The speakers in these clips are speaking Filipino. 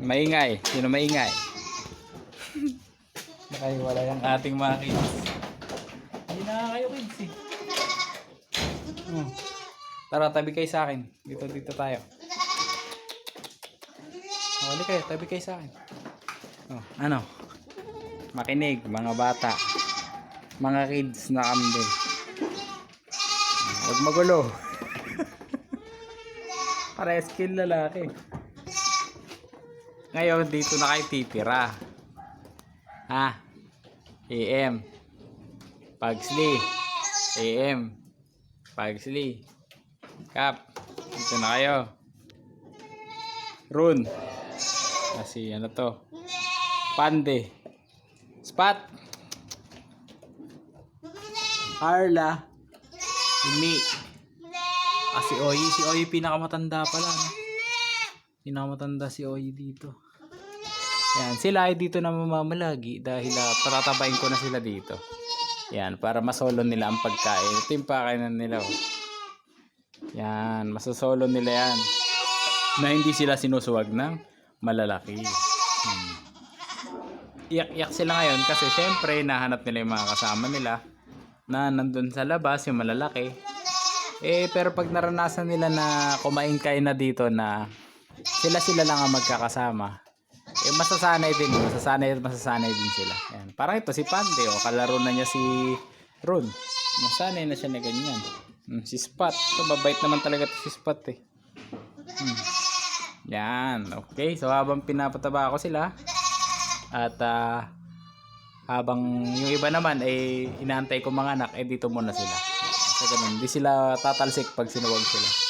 Maingay. Sino maingay? Nakahiwalay ang ating mga kids. Hindi na kayo kids eh. Hmm. Tara, tabi kayo sa akin. Dito, dito tayo. Huli kayo, tabi kayo sa akin. Oh, ano? Makinig, mga bata. Mga kids na kambing. Huwag magulo. Para skill lalaki. Ngayon, dito na kayo titira. Ha? AM. Pagsley. AM. Pagsley. Kap. Dito na kayo. Run. Kasi ano to? Pande. Spot. Arla. Imi. Ah, si Oyi. Si Oyi pinakamatanda pala. No? Pinakamatanda si Oyi dito. Yan. Sila ay dito na mamamalagi dahil uh, patatabayin ko na sila dito. Yan. Para masolo nila ang pagkain. Ito yung pakainan nila. Oh. Yan. Masasolo nila yan. Na hindi sila sinusuwag ng malalaki. Hmm. Iyak-iyak sila ngayon kasi syempre nahanap nila yung mga kasama nila na nandun sa labas yung malalaki. Eh pero pag naranasan nila na kumain kayo na dito na sila sila lang ang magkakasama. Eh masasanay din, masasanay at masasanay din sila. Yan. Parang ito si Pande o kalaro na niya si Ron. Masanay na siya na ganyan. Hmm, si Spot. Ito mabait naman talaga to si Spot eh. Hmm. Yan, okay. So habang pinapataba ko sila at ah, habang yung iba naman ay eh, inaantay ko mga anak, eh dito muna sila. Kasi ganun, hindi sila tatalsik pag sinuwag sila.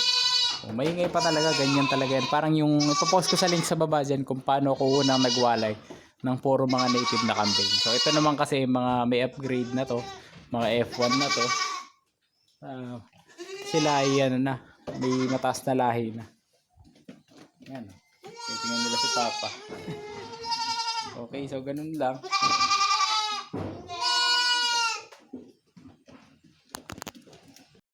So, maingay pa talaga, ganyan talaga yan. Parang yung ipopost ko sa link sa baba dyan kung paano ko unang nagwalay ng puro mga native na kambing. So ito naman kasi mga may upgrade na to, mga F1 na to. Ah, sila ay ano na, may mataas na lahi na. Yan. Titingnan nila si Papa. okay, so ganun lang.